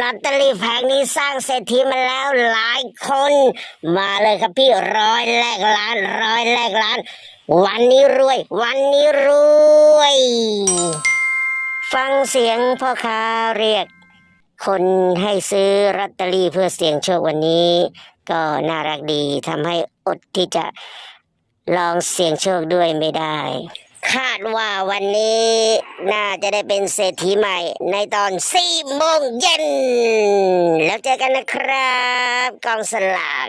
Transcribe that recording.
ลอตเตอรี่แผงนี้สร้างเศรษฐีมาแล้วหลายคน มาเลยครับพี่ร้อยแลกล้านร้อยแลกล้าน วันนี้รวย วันนี้รวย ฟังเสียงพ่อค้าเรียก คนให้ซื้อลอตเตอรี่เพื่อเสี่ยงโชควันนี้ ก็น่ารักดีทำให้อดที่จะลองเสี่ยงโชคด้วยไม่ได้ คาดว่าวันนี้น่าจะได้เป็นเศรษฐีใหม่ในตอนสี่โมงเย็น แล้วเจอกันนะครับกองสลาก